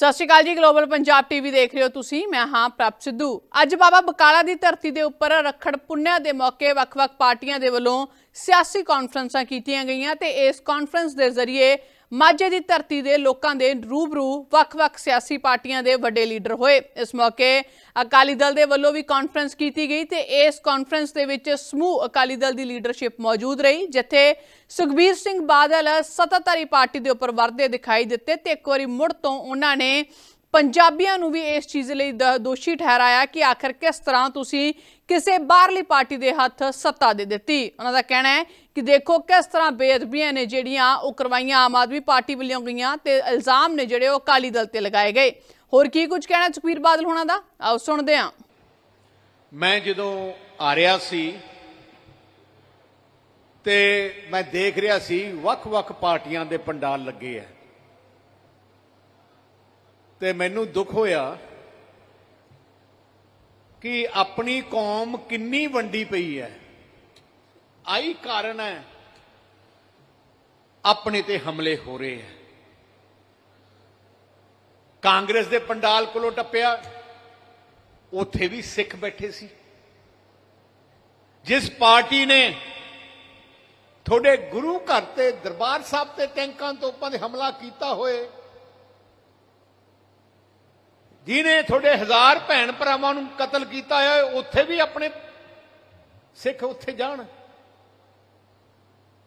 ਸਤਿ ਸ਼੍ਰੀ ਅਕਾਲ ਜੀ global Punjab TV ਦੇਖ ਰਹੇ ਹੋ ਤੁਸੀਂ, ਮੈਂ ਹਾਂ ਪ੍ਰਭ ਸਿੱਧੂ। ਅੱਜ ਬਾਬਾ ਬਕਾਲਾ ਦੀ ਧਰਤੀ ਦੇ ਉੱਪਰ ਰੱਖੜ ਪੁੰਨਿਆ ਦੇ ਮੌਕੇ ਵੱਖ-ਵੱਖ ਪਾਰਟੀਆਂ ਦੇ ਵੱਲੋਂ ਸਿਆਸੀ ਕਾਨਫਰੰਸਾਂ ਕੀਤੀਆਂ ਗਈਆਂ ਤੇ ਇਸ ਕਾਨਫਰੰਸ ਦੇ ਜ਼ਰੀਏ ਮਾਝੇ ਦੀ ਧਰਤੀ ਦੇ ਲੋਕਾਂ ਦੇ ਰੂਬਰੂ ਵੱਖ-ਵੱਖ ਸਿਆਸੀ ਪਾਰਟੀਆਂ ਦੇ ਵੱਡੇ ਲੀਡਰ ਹੋਏ। ਇਸ ਮੌਕੇ ਅਕਾਲੀ ਦਲ ਦੇ ਵੱਲੋਂ ਵੀ ਕਾਨਫਰੰਸ ਕੀਤੀ ਗਈ ਤੇ ਇਸ ਕਾਨਫਰੰਸ ਦੇ ਵਿੱਚ ਸਮੂਹ ਅਕਾਲੀ ਦਲ ਦੀ ਲੀਡਰਸ਼ਿਪ ਮੌਜੂਦ ਰਹੀ, ਜਿੱਥੇ ਸੁਖਬੀਰ ਸਿੰਘ ਬਾਦਲ ਸੱਤਾਧਾਰੀ ਪਾਰਟੀ ਦੇ ਉੱਪਰ ਵਰਦੇ ਦਿਖਾਈ ਦਿੱਤੇ ਤੇ ਇੱਕ ਵਾਰੀ ਮੁੜ ਤੋਂ ਉਹਨਾਂ ਨੇ ਪੰਜਾਬੀਆਂ ਨੂੰ ਵੀ ਇਸ ਚੀਜ਼ ਲਈ ਦ- ਦੋਸ਼ੀ ਠਹਿਰਾਇਆ ਕਿ ਆਖਰ ਕਿਸ ਤਰ੍ਹਾਂ ਤੁਸੀਂ ਕਿਸੇ ਬਾਹਰਲੀ ਪਾਰਟੀ ਦੇ ਹੱਥ ਸੱਤਾ ਦੇ ਦਿੱਤੀ। ਉਹਨਾਂ ਦਾ ਕਹਿਣਾ ਹੈ ਕਿ ਦੇਖੋ ਕਿਸ ਤਰ੍ਹਾਂ ਬੇਅਦਬੀਆਂ ਨੇ ਜਿਹੜੀਆਂ ਉਹ ਕਰਵਾਈਆਂ ਆਮ ਆਦਮੀ ਪਾਰਟੀ ਵੱਲੋਂ ਗਈਆਂ ਤੇ ਇਲਜ਼ਾਮ ਨੇ ਜਿਹੜੇ ਉਹ ਅਕਾਲੀ ਦਲ ਤੇ ਲਗਾਏ ਗਏ। ਹੋਰ ਕੀ ਕੁਝ ਕਹਿਣਾ ਸੁਖਬੀਰ ਬਾਦਲ ਹੋਣਾ ਦਾ? ਆਓ ਸੁਣਦੇ ਹਾਂ। ਮੈਂ ਜਦੋਂ ਆ ਰਿਹਾ ਸੀ ਤੇ ਮੈਂ ਦੇਖ ਰਿਹਾ ਸੀ ਵੱਖ-ਵੱਖ ਪਾਰਟੀਆਂ ਦੇ ਪੰਡਾਲ ਲੱਗੇ ਆ ਤੇ ਮੈਨੂੰ ਦੁੱਖ ਹੋਇਆ ਕਿ ਆਪਣੀ ਕੌਮ ਕਿੰਨੀ ਵੰਡੀ ਪਈ ਹੈ ਆਈ ਕਾਰਨ ਹੈ ਆਪਣੇ ਤੇ ਹਮਲੇ ਹੋ ਰਹੇ ਹੈ ਕਾਂਗਰਸ ਦੇ ਪੰਡਾਲ ਕੋਲੋਂ ਟੱਪਿਆ, ਉੱਥੇ ਵੀ ਸਿੱਖ ਬੈਠੇ ਸੀ। ਜਿਸ ਪਾਰਟੀ ਨੇ ਤੁਹਾਡੇ ਗੁਰੂ ਘਰ ਤੇ ਦਰਬਾਰ ਸਾਹਿਬ ਤੇ ਟੈਂਕਾਂ ਤੋਪਾਂ ਦੇ ਹਮਲਾ ਕੀਤਾ ਹੋਏ ਜਿਨੇ ਤੁਹਾਡੇ ਹਜ਼ਾਰ ਭੈਣ ਭਰਾਵਾਂ ਨੂੰ ਕਤਲ ਕੀਤਾ ਹੈ ਉੱਥੇ ਵੀ ਆਪਣੇ ਸਿੱਖ ਉੱਥੇ ਜਾਣ।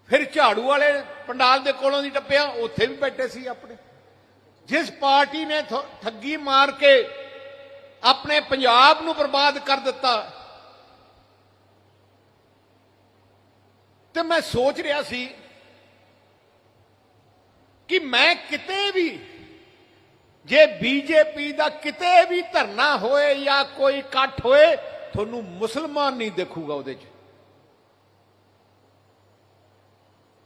ਫਿਰ ਝਾੜੂ ਵਾਲੇ ਪੰਡਾਲ ਦੇ ਕੋਲੋਂ ਦੀ ਟੱਪਿਆ, ਉੱਥੇ ਵੀ ਬੈਠੇ ਸੀ ਆਪਣੇ। ਜਿਸ ਪਾਰਟੀ ਨੇ ਠੱਗੀ ਮਾਰ ਕੇ ਆਪਣੇ ਪੰਜਾਬ ਨੂੰ ਬਰਬਾਦ ਕਰ ਦਿੱਤਾ, ਤੇ ਮੈਂ ਸੋਚ ਰਿਹਾ ਸੀ ਕਿ ਮੈਂ ਕਿਤੇ ਵੀ, ਜੇ ਬੀਜੇਪੀ ਦਾ ਕਿਤੇ ਵੀ ਧਰਨਾ ਹੋਏ ਜਾਂ ਕੋਈ ਇਕੱਠ ਹੋਏ, ਤੁਹਾਨੂੰ ਮੁਸਲਮਾਨ ਨਹੀਂ ਦੇਖੂਗਾ ਉਹਦੇ 'ਚ।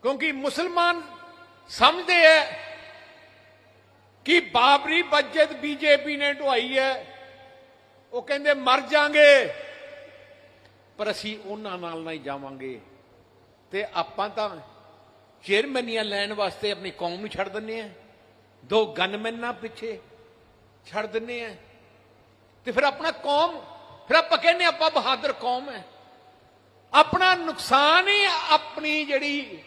ਕਿਉਂਕਿ ਮੁਸਲਮਾਨ ਸਮਝਦੇ ਐ ਕਿ ਬਾਬਰੀ ਮਸਜਿਦ ਬੀਜੇਪੀ ਨੇ ਢਵਾਈ ਹੈ। ਉਹ ਕਹਿੰਦੇ ਮਰ ਜਾਾਂਗੇ। ਪਰ ਅਸੀਂ ਉਹਨਾਂ ਨਾਲ ਨਹੀਂ ਜਾਵਾਂਗੇ। ਤੇ ਆਪਾਂ ਤਾਂ ਚੇਅਰਮੈਨੀਆਂ ਲੈਣ ਵਾਸਤੇ ਆਪਣੀ ਕੌਮ ਨੂੰ ਛੱਡ ਦਿੰਨੇ ਆ ਦੋ ਗਨਮੈਨਾਂ ਪਿੱਛੇ ਛੱਡ ਦਿੰਨੇ ਆ ਤੇ ਫਿਰ ਆਪਣਾ ਕੌਮ, ਫਿਰ ਆਪਾਂ ਕਹਿੰਦੇ ਆਪਾਂ ਬਹਾਦਰ ਕੌਮ ਹੈ। ਆਪਣਾ ਨੁਕਸਾਨ ਹੀ ਆਪਣੀ ਜਿਹੜੀ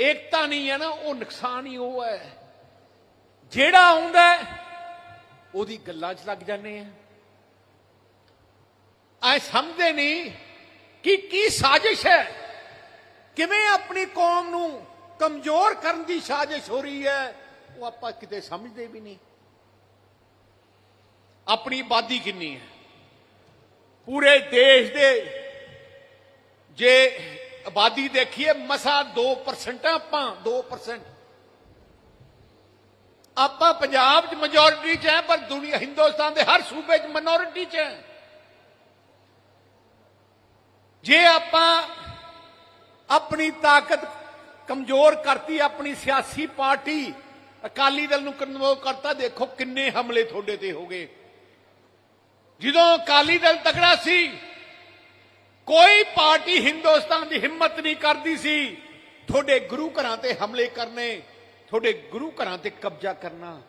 ਏਕਤਾ ਨਹੀਂ ਹੈ ਨਾ, ਉਹ ਨੁਕਸਾਨ ਹੀ ਉਹ ਹੈ। ਜਿਹੜਾ ਆਉਂਦਾ ਉਹਦੀ ਗੱਲਾਂ 'ਚ ਲੱਗ ਜਾਂਦੇ ਆ। ਐ ਸਮਝਦੇ ਨਹੀਂ ਕਿ ਕੀ ਸਾਜ਼ਿਸ਼ ਹੈ? ਕਿਵੇਂ ਆਪਣੀ ਕੌਮ ਨੂੰ ਕਮਜ਼ੋਰ ਕਰਨ ਦੀ ਸਾਜ਼ਿਸ਼ ਹੋ ਰਹੀ ਹੈ, ਉਹ ਆਪਾਂ ਕਿਤੇ ਸਮਝਦੇ ਵੀ ਨਹੀਂ ਆਪਣੀ ਆਬਾਦੀ ਕਿੰਨੀ ਹੈ? ਪੂਰੇ ਦੇਸ਼ ਦੇ ਜੇ ਆਬਾਦੀ ਦੇਖੀਏ, ਮਸਾ 2% ਆਪਾਂ 2% ਆਪਾਂ ਪੰਜਾਬ 'ਚ ਮੈਜੋਰਿਟੀ 'ਚ ਹੈ, ਪਰ ਦੁਨੀਆ ਹਿੰਦੁਸਤਾਨ ਦੇ ਹਰ ਸੂਬੇ 'ਚ ਮਿਨੋਰਿਟੀ 'ਚ ਹੈ। ਜੇ ਆਪਾਂ ਆਪਣੀ ਤਾਕਤ ਕਮਜ਼ੋਰ ਕਰਤੀ, ਆਪਣੀ ਸਿਆਸੀ ਪਾਰਟੀ ਅਕਾਲੀ ਦਲ ਨੂੰ ਕਮਜ਼ੋਰ ਕਰਤਾ, ਦੇਖੋ ਕਿੰਨੇ ਹਮਲੇ ਤੁਹਾਡੇ ਤੇ ਹੋ ਗਏ। ਜਦੋਂ ਅਕਾਲੀ ਦਲ ਤਕੜਾ ਸੀ, ਕੋਈ ਪਾਰਟੀ ਹਿੰਦੁਸਤਾਨ ਦੀ ਹਿੰਮਤ ਨਹੀਂ ਕਰਦੀ ਸੀ, ਤੁਹਾਡੇ ਗੁਰੂ ਘਰਾਂ ਤੇ ਹਮਲੇ ਕਰਨੇ। ਤੁਹਾਡੇ ਗੁਰੂ ਘਰਾਂ ਤੇ ਕਬਜ਼ਾ ਕਰਨਾ।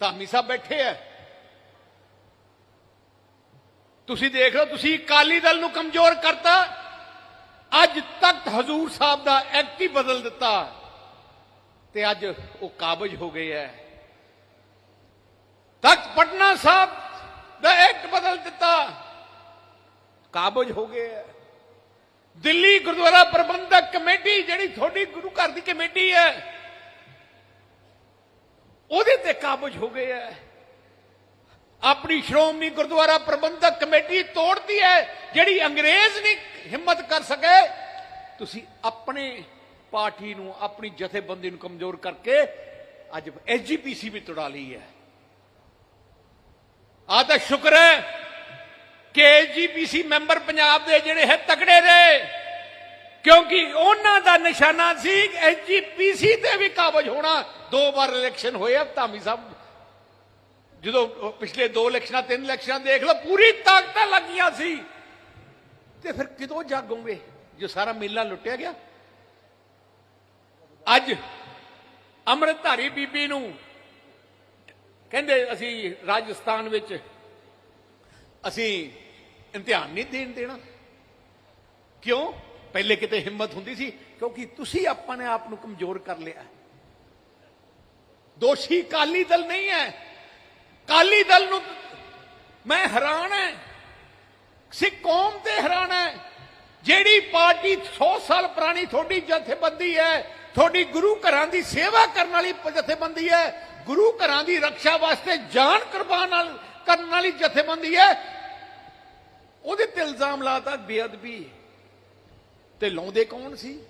ਧਾਮੀ ਸਾਹਿਬ ਬੈਠੇ ਆ। ਤੁਸੀਂ ਦੇਖ ਲਓ, ਤੁਸੀਂ ਅਕਾਲੀ ਦਲ ਨੂੰ ਕਮਜ਼ੋਰ ਕਰਤਾ। ਅੱਜ ਤਖਤ ਹਜ਼ੂਰ ਸਾਹਿਬ ਦਾ ਐਕਟ ਹੀ ਬਦਲ ਦਿੱਤਾ। ਤੇ ਅੱਜ ਉਹ ਕਾਬਜ ਹੋ ਗਏ ਹੈ ਤਖਤ ਪਟਨਾ ਸਾਹਿਬ ਦਾ ਐਕਟ ਬਦਲ ਦਿੱਤਾ। ਕਾਬਜ ਹੋ ਗਏ ਹੈ ਦਿੱਲੀ ਗੁਰਦੁਆਰਾ ਪ੍ਰਬੰਧਕ ਕਮੇਟੀ, ਜਿਹੜੀ ਤੁਹਾਡੀ ਗੁਰੂ ਘਰ ਦੀ ਕਮੇਟੀ ਹੈ, ਉਹਦੇ ਤੇ ਕਾਬਜ ਹੋ ਗਏ ਹੈ। ਆਪਣੀ ਸ਼੍ਰੋਮਣੀ ਗੁਰਦੁਆਰਾ ਪ੍ਰਬੰਧਕ ਕਮੇਟੀ ਤੋੜਦੀ ਹੈ, ਜਿਹੜੀ ਅੰਗਰੇਜ਼ ਨਹੀਂ ਹਿੰਮਤ ਕਰ ਸਕੇ। ਤੁਸੀਂ ਆਪਣੇ ਪਾਰਟੀ ਨੂੰ, ਆਪਣੀ ਜਥੇਬੰਦੀ ਨੂੰ ਕਮਜ਼ੋਰ ਕਰਕੇ ਅੱਜ ਐਸਜੀਪੀਸੀ ਵੀ ਤੋੜਾ ਲਈ ਹੈ। ਆ ਤਾਂ ਸ਼ੁਕਰ ਹੈ ਕਿ ਐਸਜੀਪੀਸੀ ਮੈਂਬਰ ਪੰਜਾਬ ਦੇ ਜਿਹੜੇ ਹੈ ਤਕੜੇ ਰਹੇ ਕਿਉਂਕਿ ਉਹਨਾਂ ਦਾ ਨਿਸ਼ਾਨਾ ਸੀ ਐਸਜੀਪੀਸੀ ਤੇ ਵੀ ਕਾਬਜ ਹੋਣਾ। ਦੋ ਵਾਰ ਇਲੈਕਸ਼ਨ ਹੋਏ ਆ, ਧਾਮੀ ਸਾਹਿਬ। ਜਦੋਂ ਪਿਛਲੇ ਦੋ ਇਲੈਕਸ਼ਨਾਂ, ਤਿੰਨ ਇਲੈਕਸ਼ਨਾਂ ਦੇਖ ਲਓ, ਪੂਰੀ ਤਾਕਤਾਂ ਲੱਗੀਆਂ ਸੀ। ਤੇ ਫਿਰ ਕਿਦੋਂ ਜਾਗੋਗੇ? ਜੋ ਸਾਰਾ ਮੇਲਾ ਲੁੱਟਿਆ ਗਿਆ। ਅੱਜ ਅੰਮ੍ਰਿਤਧਾਰੀ ਬੀਬੀ ਨੂੰ ਕਹਿੰਦੇ ਅਸੀਂ ਰਾਜਸਥਾਨ ਵਿੱਚ ਅਸੀਂ ਇਮਤਿਹਾਨ ਨਹੀਂ ਦੇਣ ਦੇਣਾ। ਕਿਉਂ? ਪਹਿਲੇ ਕਿਤੇ ਹਿੰਮਤ ਹੁੰਦੀ ਸੀ, ਕਿਉਂਕਿ ਤੁਸੀਂ ਆਪਣੇ ਆਪ ਨੂੰ ਕਮਜ਼ੋਰ ਕਰ ਲਿਆ ਦੋਸ਼ੀ ਕਾਲੀ ਦਲ ਨਹੀਂ ਹੈ। ਕਾਲੀ ਦਲ ਨੂੰ ਮੈਂ ਹੈਰਾਨ ਹੈ। ਸਿੱਖ ਕੌਮ ਤੇ ਹੈਰਾਨ ਹੈ। ਜਿਹੜੀ ਪਾਰਟੀ 100 ਸਾਲ ਪੁਰਾਣੀ ਤੁਹਾਡੀ ਜਥੇਬੰਦੀ ਹੈ, ਤੁਹਾਡੀ ਗੁਰੂ ਘਰਾਂ ਦੀ ਸੇਵਾ ਕਰਨ ਵਾਲੀ ਜਥੇਬੰਦੀ ਹੈ, ਗੁਰੂ ਘਰਾਂ ਦੀ ਰੱਖਿਆ ਵਾਸਤੇ ਜਾਨ ਕੁਰਬਾਨ ਕਰਨ ਵਾਲੀ ਜਥੇਬੰਦੀ ਹੈ। ਉਹਦੇ ਤੇ ਇਲਜ਼ਾਮ ਲਾਤਾ ਬੇਅਦਬੀ ਤੇ ਲਾਉਂਦੇ ਕੌਣ ਸੀ?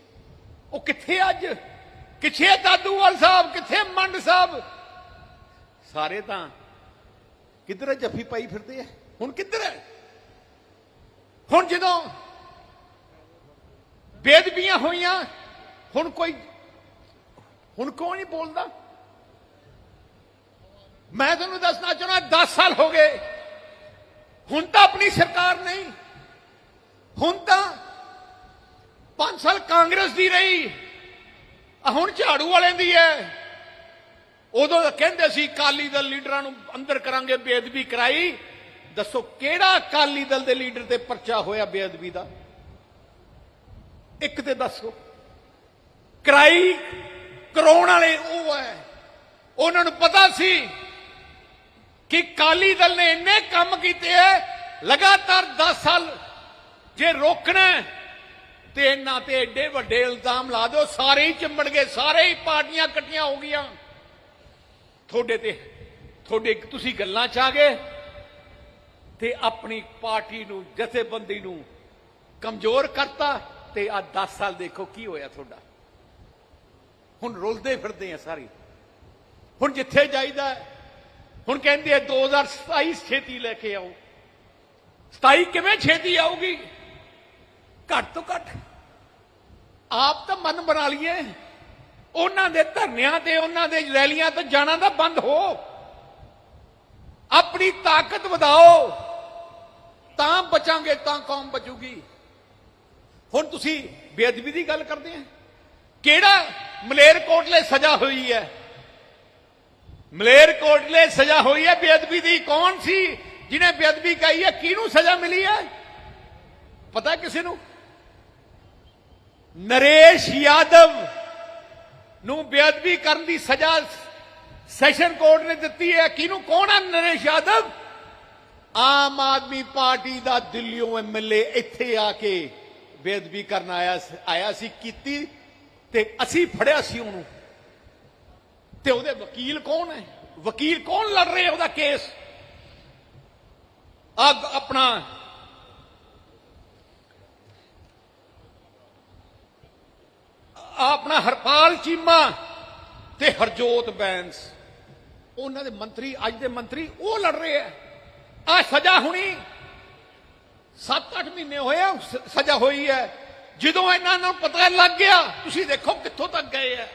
ਉਹ ਕਿੱਥੇ ਅੱਜ? ਕਿੱਥੇ ਦਾਦੂਵਾਲ ਸਾਹਿਬ? ਕਿੱਥੇ ਮੰਡ ਸਾਹਿਬ? ਸਾਰੇ ਤਾਂ ਕਿੱਧਰ ਜੱਫੀ ਪਾਈ ਫਿਰਦੇ ਆ? ਹੁਣ ਕਿੱਧਰ ਹੈ ਹੁਣ ਜਦੋਂ ਬੇਦਬੀਆਂ ਹੋਈਆਂ, ਹੁਣ ਕੋਈ, ਹੁਣ ਕੌਣ ਨਹੀਂ ਬੋਲਦਾ? ਮੈਂ ਤੁਹਾਨੂੰ ਦੱਸਣਾ ਚਾਹੁੰਦਾ 10 ਸਾਲ ਹੋ ਗਏ। ਹੁਣ ਤਾਂ ਆਪਣੀ ਸਰਕਾਰ ਨਹੀਂ। ਹੁਣ ਤਾਂ 5 ਸਾਲ ਕਾਂਗਰਸ ਦੀ ਰਹੀ। ਹੁਣ ਝਾੜੂ ਵਾਲਿਆਂ ਦੀ ਹੈ। ਉਦੋਂ ਤਾਂ ਕਹਿੰਦੇ ਸੀ ਕਾਲੀ ਦਲ ਲੀਡਰਾਂ ਨੂੰ ਅੰਦਰ ਕਰਾਂਗੇ ਬੇਅਦਬੀ ਕਰਾਈ। ਦੱਸੋ ਕਿਹੜਾ ਅਕਾਲੀ ਦਲ ਦੇ ਲੀਡਰ ਤੇ ਪਰਚਾ ਹੋਇਆ ਬੇਅਦਬੀ ਦਾ? ਇੱਕ ਤੇ ਦੱਸੋ। ਕਰਾਈ ਕਰਾਉਣ ਵਾਲੇ ਉਹ ਹੈ। ਉਹਨਾਂ ਨੂੰ ਪਤਾ ਸੀ ਕਿ ਕਾਲੀ ਦਲ ਨੇ ਇੰਨੇ ਕੰਮ ਕੀਤੇ ਐ ਲਗਾਤਾਰ 10 ਸਾਲ ਜੇ ਰੋਕਣਾ ਤੇ ਇਹਨਾਂ ਤੇ ਏਡੇ ਵੱਡੇ ਇਲਜ਼ਾਮ ਲਾ ਦਿਓ, ਸਾਰੇ ਹੀ ਚਿੰਬੜ ਗਏ, ਸਾਰੇ ਹੀ ਪਾਰਟੀਆਂ ਇਕੱਠੀਆਂ ਹੋ ਗਈਆਂ। ਤੁਹਾਡੇ ਤੇ, ਤੁਹਾਡੇ ਤੁਸੀਂ ਗੱਲਾਂ ਚ ਆ ਗਏ ਤੇ ਆਪਣੀ ਪਾਰਟੀ ਨੂੰ, ਜਥੇਬੰਦੀ ਨੂੰ ਕਮਜ਼ੋਰ ਕਰਤਾ ਤੇ ਆ 10 ਸਾਲ ਦੇਖੋ ਕੀ ਹੋਇਆ ਤੁਹਾਡਾ। ਹੁਣ ਰੁਲਦੇ ਫਿਰਦੇ ਆ ਸਾਰੇ। ਹੁਣ ਜਿੱਥੇ ਜਾਈਦਾ ਹੁਣ ਕਹਿੰਦੇ ਆ 2027 ਛੇਤੀ ਲੈ ਕੇ ਆਓ। 27 ਕਿਵੇਂ ਛੇਤੀ ਆਊਗੀ? ਘੱਟ ਤੋਂ ਘੱਟ। ਆਪ ਤਾਂ ਮਨ ਬਣਾ ਲਈਏ। ਉਹਨਾਂ ਦੇ ਧਰਨਿਆਂ ਤੇ, ਉਹਨਾਂ ਦੇ ਰੈਲੀਆਂ ਤੇ ਜਾਣਾ ਤਾਂ ਬੰਦ ਹੋ। ਆਪਣੀ ਤਾਕਤ ਵਧਾਓ। ਤਾਂ ਬਚਾਂਗੇ, ਤਾਂ ਕੌਮ ਬਚੂਗੀ। ਹੁਣ ਤੁਸੀਂ ਬੇਅਦਬੀ ਦੀ ਗੱਲ ਕਰਦੇ ਆ। ਕਿਹੜਾ ਮਲੇਰਕੋਟਲੇ ਸਜ਼ਾ ਹੋਈ ਹੈ? ਮਲੇਰਕੋਟਲੇ ਸਜ਼ਾ ਹੋਈ ਹੈ ਬੇਅਦਬੀ ਦੀ। ਕੌਣ ਸੀ ਜਿਹਨੇ ਬੇਅਦਬੀ ਕਹੀ ਹੈ? ਕਿਹਨੂੰ ਸਜ਼ਾ ਮਿਲੀ ਹੈ? ਪਤਾ ਕਿਸੇ ਨੂੰ? ਨਰੇਸ਼ ਯਾਦਵ ਨੂੰ ਬੇਅਦਬੀ ਕਰਨ ਦੀ ਸਜ਼ਾ ਸੈਸ਼ਨ ਕੋਰਟ ਨੇ ਦਿੱਤੀ ਹੈ। ਕਿਹਨੂੰ? ਕੌਣ ਹੈ ਨਰੇਸ਼ ਯਾਦਵ? ਆਮ ਆਦਮੀ ਪਾਰਟੀ ਦਾ ਦਿੱਲੀੋਂ ਐਮਐਲਏ ਇੱਥੇ ਆ ਕੇ ਬੇਅਦਬੀ ਕਰਨ ਆਇਆ ਆਇਆ ਸੀ, ਕੀਤੀ ਤੇ ਅਸੀਂ ਫੜਿਆ ਸੀ ਉਹਨੂੰ। ਤੇ ਉਹਦੇ ਵਕੀਲ ਕੌਣ ਹੈ? ਵਕੀਲ ਕੌਣ ਲੜ ਰਹੇ ਉਹਦਾ ਕੇਸ? ਆ ਆਪਣਾ ਆਪਣਾ ਹਰਪਾਲ ਚੀਮਾ ਤੇ ਹਰਜੋਤ ਬੈਂਸ। ਉਹਨਾਂ ਦੇ ਮੰਤਰੀ, ਅੱਜ ਦੇ ਮੰਤਰੀ ਉਹ ਲੜ ਰਹੇ ਆ। ਆ ਸਜ਼ਾ ਹੁਣੀ 7-8 ਮਹੀਨੇ ਹੋਏ ਆ ਸਜ਼ਾ ਹੋਈ ਹੈ ਜਦੋਂ ਇਹਨਾਂ ਨੂੰ ਪਤਾ ਲੱਗ ਗਿਆ, ਤੁਸੀਂ ਦੇਖੋ ਕਿੱਥੋਂ ਤੱਕ ਗਏ ਆ।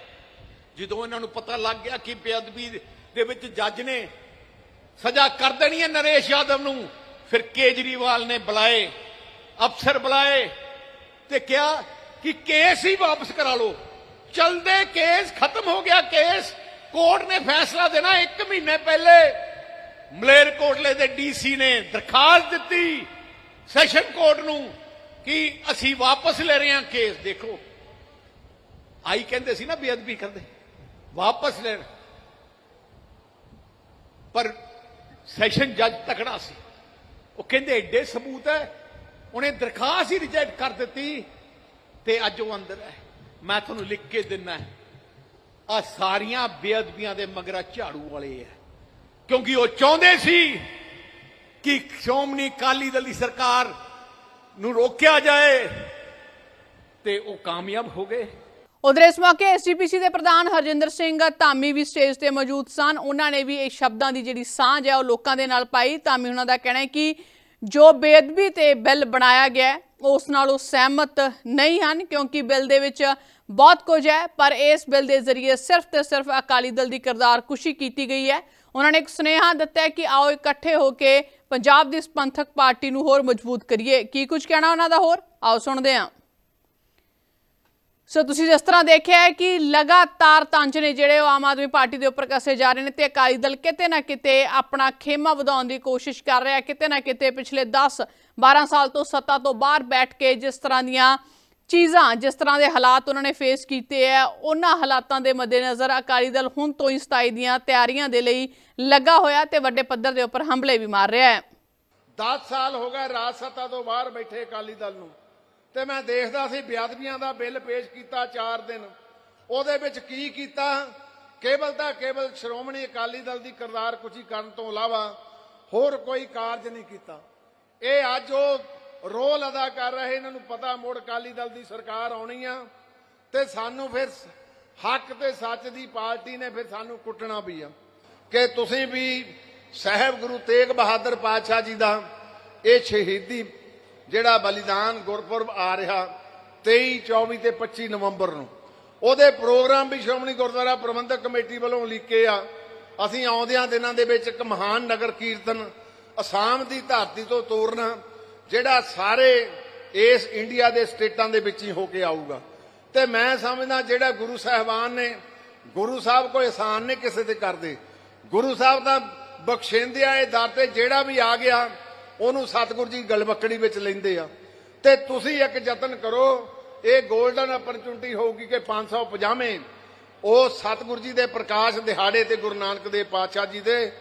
ਜਦੋਂ ਇਹਨਾਂ ਨੂੰ ਪਤਾ ਲੱਗ ਗਿਆ ਕਿ ਬੇਅਦਬੀ ਦੇ ਵਿੱਚ ਜੱਜ ਨੇ ਸਜ਼ਾ ਕਰ ਦੇਣੀ ਹੈ ਨਰੇਸ਼ ਯਾਦਵ ਨੂੰ, ਫਿਰ ਕੇਜਰੀਵਾਲ ਨੇ ਬੁਲਾਏ, ਅਫਸਰ ਬੁਲਾਏ ਤੇ ਕਿਹਾ ਕਿ ਕੇਸ ਹੀ ਵਾਪਸ ਕਰਾ ਲਓ। ਚਲਦੇ ਕੇਸ ਖਤਮ ਹੋ ਗਿਆ ਕੇਸ। ਕੋਰਟ ਨੇ ਫੈਸਲਾ ਦੇਣਾ 1 ਮਹੀਨੇ ਪਹਿਲੇ। ਮਲੇਰਕੋਟਲੇ ਦੇ ਡੀਸੀ ਨੇ ਦਰਖਾਸਤ ਦਿੱਤੀ ਸੈਸ਼ਨ ਕੋਰਟ ਨੂੰ ਕਿ ਅਸੀਂ ਵਾਪਸ ਲੈ ਰਹੇ ਹਾਂ ਕੇਸ। ਦੇਖੋ, ਆਈ ਕਹਿੰਦੇ ਸੀ ਨਾ ਬੇਅਦਬੀ ਕਰਦੇ, ਵਾਪਸ ਲੈਣ। ਪਰ ਸੈਸ਼ਨ ਜੱਜ ਤਕੜਾ ਸੀ। ਉਹ ਕਹਿੰਦੇ, ਐਡੇ ਸਬੂਤ ਹੈ। ਉਹਨੇ ਦਰਖਾਸਤ ਹੀ ਰਿਜੈਕਟ ਕਰ ਦਿੱਤੀ। ਤੇ ਅੱਜ ਉਹ ਅੰਦਰ ਹੈ। ਮੈਂ ਤੁਹਾਨੂੰ ਲਿਖ ਕੇ ਦਿੰਨਾ ਆ ਸਾਰੀਆਂ ਬੇਅਦਬੀਆਂ ਦੇ ਮਗਰਾ ਝਾੜੂ ਵਾਲੇ ਹੈ। ਕਿਉਂਕਿ ਉਹ ਚਾਹੁੰਦੇ ਸੀ ਕਿ ਸ਼੍ਰੋਮਣੀ ਅਕਾਲੀ ਦਲ ਦੀ ਸਰਕਾਰ ਨੂੰ ਰੋਕਿਆ ਜਾਏ ਤੇ ਉਹ ਕਾਮਯਾਬ ਹੋ ਗਏ। ਉਧਰ ਇਸ ਮੌਕੇ ਐਸਜੀਪੀਸੀ ਦੇ ਪ੍ਰਧਾਨ ਹਰਜਿੰਦਰ ਸਿੰਘ ਧਾਮੀ ਵੀ ਸਟੇਜ ਤੇ ਮੌਜੂਦ ਸਨ। ਉਹਨਾਂ ਨੇ ਵੀ ਇਹ ਸ਼ਬਦਾਂ ਦੀ ਜਿਹੜੀ ਸਾਂਝ ਹੈ ਉਹ ਲੋਕਾਂ ਦੇ ਨਾਲ ਪਾਈ। ਧਾਮੀ, ਉਹਨਾਂ ਦਾ ਕਹਿਣਾ ਹੈ ਕਿ ਜੋ ਬੇਅਦਬੀ ਤੇ ਬਿੱਲ ਬਣਾਇਆ ਗਿਆ ਉਸ ਨਾਲ ਉਹ ਸਹਿਮਤ ਨਹੀਂ ਹਨ, ਕਿਉਂਕਿ ਬਿੱਲ ਦੇ ਵਿੱਚ ਬਹੁਤ ਕੁਝ ਹੈ, ਪਰ ਇਸ ਬਿੱਲ ਦੇ ਜ਼ਰੀਏ ਸਿਰਫ ਤੇ ਸਿਰਫ ਅਕਾਲੀ ਦਲ ਦੀ ਕਿਰਦਾਰ ਕੁਸ਼ੀ ਕੀਤੀ ਗਈ ਹੈ। ਉਹਨਾਂ ਨੇ ਇੱਕ ਸੁਨੇਹਾ ਦਿੱਤਾ ਕਿ ਆਓ ਇਕੱਠੇ ਹੋ ਕੇ ਪੰਜਾਬ ਦੀ ਪੰਥਕ ਪਾਰਟੀ ਨੂੰ ਹੋਰ ਮਜ਼ਬੂਤ ਕਰੀਏ। ਕੀ ਕੁਝ ਕਹਿਣਾ ਉਹਨਾਂ ਦਾ ਹੋਰ? ਆਓ ਸੁਣਦੇ ਹਾਂ। ਸੋ ਤੁਸੀਂ ਜਿਸ ਤਰ੍ਹਾਂ ਦੇਖਿਆ ਹੈ ਕਿ ਲਗਾਤਾਰ ਤੰਜ ਨੇ ਜਿਹੜੇ ਉਹ ਆਮ ਆਦਮੀ ਪਾਰਟੀ ਦੇ ਉੱਪਰ ਕੱਸੇ ਜਾ ਰਹੇ ਨੇ ਤੇ ਅਕਾਲੀ ਦਲ ਕਿਤੇ ਨਾ ਕਿਤੇ ਆਪਣਾ ਖੇਮਾ ਵਧਾਉਣ ਦੀ ਕੋਸ਼ਿਸ਼ ਕਰ ਰਿਹਾ ਕਿਤੇ ਨਾ ਕਿਤੇ ਪਿਛਲੇ 10 12 ਸਾਲ ਤੋਂ ਸੱਤਾ ਤੋਂ ਬਾਹਰ ਬੈਠ ਕੇ ਜਿਸ ਤਰ੍ਹਾਂ ਦੀਆਂ ਚੀਜ਼ਾਂ, ਜਿਸ ਤਰ੍ਹਾਂ ਦੇ ਹਾਲਾਤ ਉਹਨਾਂ ਨੇ ਫੇਸ ਕੀਤੇ ਆ ਉਹਨਾਂ ਹਾਲਾਤਾਂ ਦੇ ਮੱਦੇਨਜ਼ਰ ਅਕਾਲੀ ਦਲ ਹੁਣ ਤੋਂ ਹੀ 27 ਦੀਆਂ ਤਿਆਰੀਆਂ ਦੇ ਲਈ ਲੱਗਾ ਹੋਇਆ ਤੇ ਵੱਡੇ ਪੱਧਰ ਦੇ ਉੱਪਰ ਹਮਲੇ ਵੀ ਮਾਰ ਰਿਹਾ ਹੈ। 10 ਸਾਲ ਹੋ ਗਏ ਰਾਜ ਸੱਤਾ ਤੋਂ ਬਾਹਰ ਬੈਠੇ ਅਕਾਲੀ ਦਲ ਨੂੰ। ਤੇ ਮੈਂ ਦੇਖਦਾ ਸੀ ਬੇਅਦਬੀਆਂ ਦਾ ਬਿੱਲ ਪੇਸ਼ ਕੀਤਾ 4 ਦਿਨ। ਉਹਦੇ ਵਿੱਚ ਕੀ ਕੀਤਾ? ਕੇਵਲ ਤਾਂ ਕੇਵਲ ਸ਼੍ਰੋਮਣੀ ਅਕਾਲੀ ਦਲ ਦੀ ਕਿਰਦਾਰ ਕੁਚੀ ਕਰਨ ਤੋਂ ਇਲਾਵਾ ਹੋਰ ਕੋਈ ਕਾਰਜ ਨਹੀਂ ਕੀਤਾ। ਇਹ ਅੱਜ ਉਹ ਰੋਲ ਅਦਾ ਕਰ ਰਹੇ, ਇਹਨਾਂ ਨੂੰ ਪਤਾ ਮੋੜ ਅਕਾਲੀ ਦਲ ਦੀ ਸਰਕਾਰ ਆਉਣੀ ਆ ਤੇ ਸਾਨੂੰ ਫਿਰ ਹੱਕ ਤੇ ਸੱਚ ਦੀ ਪਾਰਟੀ ਨੇ ਫਿਰ ਸਾਨੂੰ ਕੁੱਟਣਾ ਵੀ ਆ। ਕਿ ਤੁਸੀਂ ਵੀ ਸਾਹਿਬ ਗੁਰੂ ਤੇਗ ਬਹਾਦਰ ਪਾਤਸ਼ਾਹ ਜੀ ਦਾ ਇਹ ਸ਼ਹੀਦੀ ਜਿਹੜਾ ਬਲੀਦਾਨ ਗੁਰਪੁਰਬ ਆ ਰਿਹਾ 23 24 ਤੇ 25 ਨਵੰਬਰ ਨੂੰ। ਉਹਦੇ ਪ੍ਰੋਗਰਾਮ ਵੀ ਸ਼੍ਰੋਮਣੀ ਗੁਰਦੁਆਰਾ ਪ੍ਰਬੰਧਕ ਕਮੇਟੀ ਵੱਲੋਂ ਲਿਖੇ ਆ। ਅਸੀਂ ਆਉਂਦਿਆਂ ਦਿਨਾਂ ਦੇ ਵਿੱਚ ਇੱਕ ਮਹਾਨ ਨਗਰ ਕੀਰਤਨ ਅਸਾਮ ਦੀ ਧਰਤੀ ਤੋਂ ਤੋਰਨਾ, ਜਿਹੜਾ ਸਾਰੇ ਇਸ ਇੰਡੀਆ ਦੇ ਸਟੇਟਾਂ ਦੇ ਵਿੱਚ ਹੀ ਹੋ ਕੇ ਆਊਗਾ। ਤੇ ਮੈਂ ਸਮਝਦਾ ਜਿਹੜਾ ਗੁਰੂ ਸਾਹਿਬਾਨ ਨੇ, ਗੁਰੂ ਸਾਹਿਬ ਕੋਈ ਆਸਾਨ ਨਹੀਂ ਕਿਸੇ ਤੇ ਕਰਦੇ। ਗੁਰੂ ਸਾਹਿਬ ਦਾ ਬਖਸ਼ਿੰਦੇ ਆ ਦਰ ਤੇ ਜਿਹੜਾ ਵੀ ਆ ਗਿਆ ਉਹਨੂੰ ਸਤਿਗੁਰੂ ਜੀ ਗਲਬੱਕੜੀ ਵਿੱਚ ਲੈਂਦੇ ਆ। ਤੇ ਤੁਸੀਂ ਇੱਕ ਯਤਨ ਕਰੋ, ਇਹ 골ਡਨ ਅਪਰਚੂਨਿਟੀ ਹੋਊਗੀ ਕਿ 550 ਉਹ ਸਤਿਗੁਰੂ ਜੀ ਦੇ ਪ੍ਰਕਾਸ਼ ਦਿਹਾੜੇ ਤੇ ਗੁਰੂ ਨਾਨਕ ਦੇਵ ਪਾਤਸ਼ਾਹ ਜੀ ਦੇ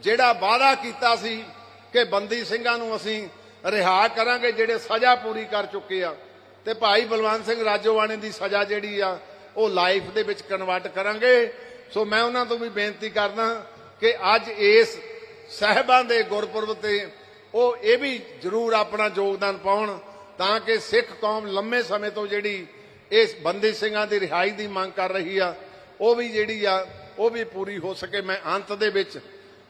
ਜਿਹੜਾ ਵਾਅਦਾ ਕੀਤਾ ਸੀ ਕਿ ਬੰਦੀ ਸਿੰਘਾਂ ਨੂੰ ਅਸੀਂ ਰਿਹਾ ਕਰਾਂਗੇ, ਜਿਹੜੇ ਸਜ਼ਾ ਪੂਰੀ ਕਰ ਚੁੱਕੇ ਆ। ਤੇ ਭਾਈ ਬਲਵੰਤ ਸਿੰਘ ਰਾਜੋਵਾਣੇ ਦੀ ਸਜ਼ਾ ਜਿਹੜੀ ਆ, ਉਹ ਲਾਈਫ ਦੇ ਵਿੱਚ ਕਨਵਰਟ ਕਰਾਂਗੇ। ਸੋ ਮੈਂ ਉਹਨਾਂ ਤੋਂ ਵੀ ਬੇਨਤੀ ਕਰਦਾ ਕਿ ਅੱਜ ਇਸ ਸਹਿਬਾਂ ਦੇ ਗੁਰਪੁਰਬ ਤੇ ਉਹ ਇਹ ਵੀ ਜ਼ਰੂਰ ਆਪਣਾ ਯੋਗਦਾਨ ਪਾਉਣ ਤਾਂ ਕਿ ਸਿੱਖ ਕੌਮ ਲੰਮੇ ਸਮੇਂ ਤੋਂ ਜਿਹੜੀ ਇਸ ਬੰਦੀ ਸਿੰਘਾਂ ਦੀ ਰਿਹਾਈ ਦੀ ਮੰਗ ਕਰ ਰਹੀ ਆ, ਉਹ ਵੀ ਜਿਹੜੀ ਆ, ਉਹ ਵੀ ਪੂਰੀ ਹੋ ਸਕੇ। ਮੈਂ ਅੰਤ ਦੇ ਵਿੱਚ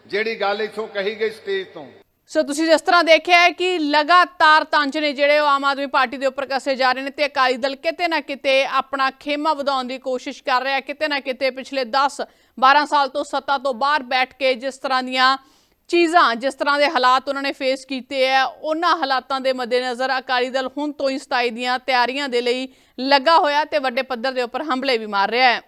ਜਿਹੜੀ ਗੱਲ ਇਥੋਂ ਕਹੀ ਗਈ ਸਟੇਜ ਤੋਂ। ਸੋ ਤੁਸੀਂ ਜਿਸ ਤਰ੍ਹਾਂ ਦੇਖਿਆ ਹੈ ਕਿ ਲਗਾਤਾਰ ਤੰਜ ਨੇ ਜਿਹੜੇ ਉਹ ਆਮ ਆਦਮੀ ਪਾਰਟੀ ਦੇ ਉੱਪਰ ਕੱਸੇ ਜਾ ਰਹੇ ਨੇ ਤੇ ਅਕਾਲੀ ਦਲ ਕਿਤੇ ਨਾ ਕਿਤੇ ਆਪਣਾ ਖੇਮਾ ਵਧਾਉਣ ਦੀ ਕੋਸ਼ਿਸ਼ ਕਰ ਰਿਹਾ ਕਿਤੇ ਨਾ ਕਿਤੇ ਪਿਛਲੇ 10 12 ਸਾਲ ਤੋਂ ਸੱਤਾ ਤੋਂ ਬਾਹਰ ਬੈਠ ਕੇ ਜਿਸ ਤਰ੍ਹਾਂ ਦੀਆਂ ਚੀਜ਼ਾਂ ਜਿਸ ਤਰ੍ਹਾਂ ਦੇ ਹਾਲਾਤ ਉਹਨਾਂ ਨੇ ਫੇਸ ਕੀਤੇ ਆ, ਉਹਨਾਂ ਹਾਲਾਤਾਂ ਦੇ ਮੱਦੇਨਜ਼ਰ ਅਕਾਲੀ ਦਲ ਹੁਣ ਤੋਂ ਹੀ 27 ਦੀਆਂ ਤਿਆਰੀਆਂ ਦੇ ਲਈ ਲੱਗਾ ਹੋਇਆ ਤੇ ਵੱਡੇ ਪੱਧਰ ਦੇ ਉੱਪਰ ਹਮਲੇ ਵੀ ਮਾਰ ਰਿਹਾ ਹੈ।